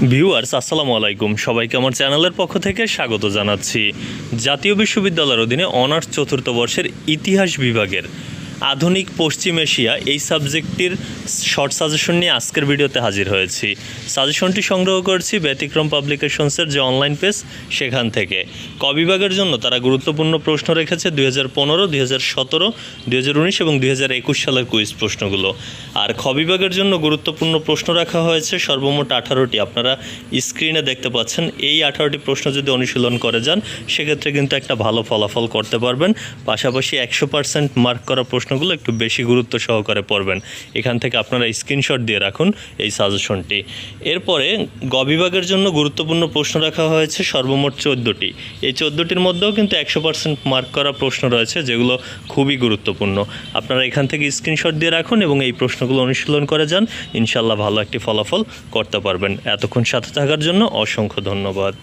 Viewers, আসসালামু আলাইকুম। সবাইকে আমার চ্যানেলের পক্ষ থেকে স্বাগত জানাচ্ছি। জাতীয় বিশ্ববিদ্যালয়ের অধীনে অনার্স চতুর্থ বর্ষের ইতিহাস বিভাগের আধুনিক পশ্চিম এশিয়া এই সাবজেক্টটির শর্ট সাজেশন নিয়ে আজকের ভিডিওতে হাজির হয়েছি। সাজেশনটি সংগ্রহ করেছি ব্যতিক্রম পাবলিকেশনসের যে অনলাইন পেজ সেখান থেকে। ক বিভাগের জন্য তারা গুরুত্বপূর্ণ প্রশ্ন রেখেছে দুই হাজার পনেরো, দুই হাজার সতেরো, দুই হাজার উনিশ এবং দুই হাজার একুশ সালের কুইজ প্রশ্নগুলো। আর খ বিভাগের জন্য গুরুত্বপূর্ণ প্রশ্ন রাখা হয়েছে সর্বমোট আঠারোটি। আপনারা স্ক্রিনে দেখতে পাচ্ছেন, এই আঠারোটি প্রশ্ন যদি অনুশীলন করে যান, সেক্ষেত্রে কিন্তু একটা ভালো ফলাফল করতে পারবেন। পাশাপাশি একশো পার্সেন্ট মার্ক করা প্রশ্নগুলো একটু বেশি গুরুত্ব সহকারে পড়বেন। এখান থেকে আপনারা স্ক্রিনশট দিয়ে রাখুন এই সাজেশনটি এরপরে, গ বিভাগের জন্য গুরুত্বপূর্ণ প্রশ্ন রাখা হয়েছে সর্বমোট চোদ্দোটি। এই চোদ্দোটির মধ্যেও কিন্তু একশো পার্সেন্ট মার্ক করা প্রশ্ন রয়েছে, যেগুলো খুবই গুরুত্বপূর্ণ। আপনারা এখান থেকে স্ক্রিনশট দিয়ে রাখুন এবং এই প্রশ্নগুলো অনুশীলন করে যান। ইনশাল্লাহ ভালো একটি ফলাফল করতে পারবেন। এতক্ষণ সাথে থাকার জন্য অসংখ্য ধন্যবাদ।